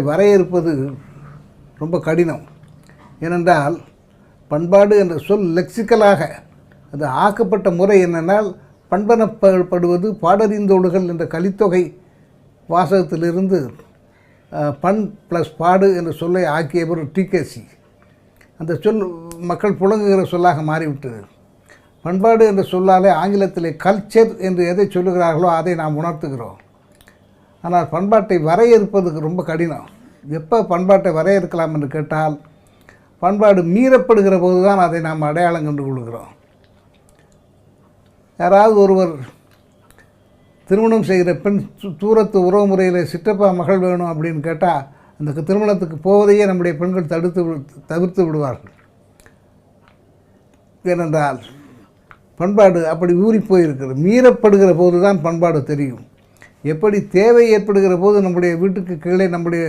வரையறுப்பது ரொம்ப கடினம். ஏனென்றால் பண்பாடு என்ற சொல் லெக்சிக்கலாக அது ஆக்கப்பட்ட முறை என்னென்னால் பண்பனப்படுவது பாடறிந்தோடுகள் என்ற கலித்தொகை வாசகத்திலிருந்து பண் ப்ளஸ் பாடு என்ற சொல்லை ஆக்கியவர் டிகேசி அந்த சொல் மக்கள் புழங்குகிற சொல்லாக மாறிவிட்டது. பண்பாடு என்ற சொல்லாலே ஆங்கிலத்திலே கல்ச்சர் என்று எதை சொல்லுகிறார்களோ அதை நாம் உணர்த்துகிறோம். ஆனால் பண்பாட்டை வரையறுப்பதுக்கு ரொம்ப கடினம். எப்போ பண்பாட்டை வரையறுக்கலாம் என்று கேட்டால் பண்பாடு மீறப்படுகிற போது தான் அதை நாம் அடையாளம் கண்டு கொள்கிறோம். யாராவது ஒருவர் திருமணம் செய்கிற பெண் தூரத்து உறவு முறையில் சிற்றப்பா மகள் வேணும் அப்படின்னு கேட்டால் அந்த திருமணத்துக்கு போவதையே நம்முடைய பெண்கள் தடுத்து தவிர்த்து விடுவார்கள். ஏனென்றால் பண்பாடு அப்படி ஊறி போயிருக்கிறது மீறப்படுகிற போது தான் பண்பாடு தெரியும். எப்படி தேவை ஏற்படுகிற போது நம்முடைய வீட்டுக்கு கீழே நம்முடைய